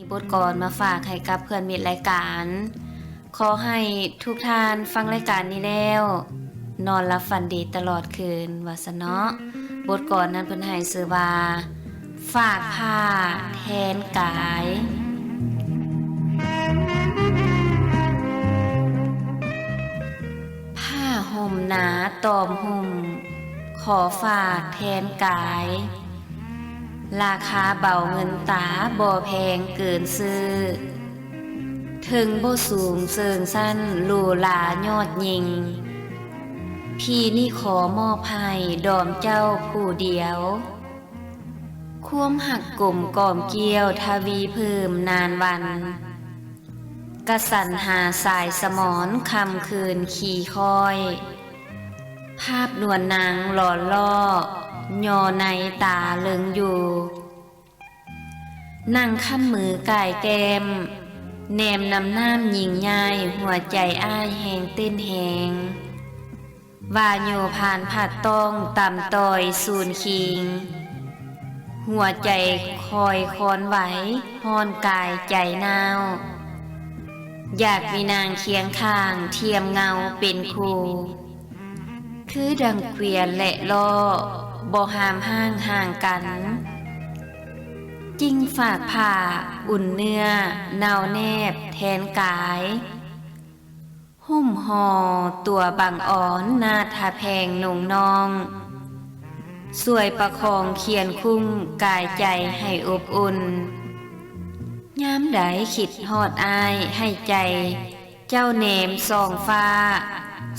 มีบทกรมาฝากให้กับเพื่อนมิตรรายการ ขอให้ทุกท่านฟังรายการนี้แล้ว นอนรับฝันดีตลอดคืนวาสเนาะบทกรนั้นเพิ่นให้ชื่อว่าฝากผ้าแทนกายผ้าห่มหนาตอมห่มขอฝากแทนกาย ราคาเบาเงินตาบ่แพงเกินซื้อ ถึงบ่สูงเสิงสั้นหรูหรายอดยิง พี่นี่ขอมอบให้ดอมเจ้าผู้เดียว ควมหักกลมก่อมเกี่ยวทวีเพิ่มนานวัน กระสันหาสายสมอนคำคืนขี่คอย ภาพนวลนางหล่อล่อ ยอในตาเลิงอยู่ นั่งข้ามมือกายแกมแนมนำน้ำยิงยายหัวใจอ้ายแหงเต้นแหงว่าโยผ่านผัดต้องต่ำต่อยสูนคิง หัวใจคอยคอนไหวฮอนกายใจนาวอยากมีนางเคียงข้างเทียมเงาเป็นครู คือดังเกวียนและล่อ บ่หามห้างห่างกัน จิงฝากผ่า อุ่นเนื้อเนาแนบ แทนกาย หุ้มห่อตัวบางอ่อนหน้าทาแพงหนุ่งนองสวยประคองเคียนคุ้มกายใจให้อบอุ่นยามใดคิดหอดอายให้ใจ เจ้าเนมส่องฟ้า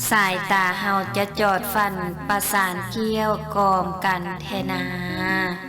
สายตาเฮาจะจอดฟันประสานเกี้ยวกอมกันแทนา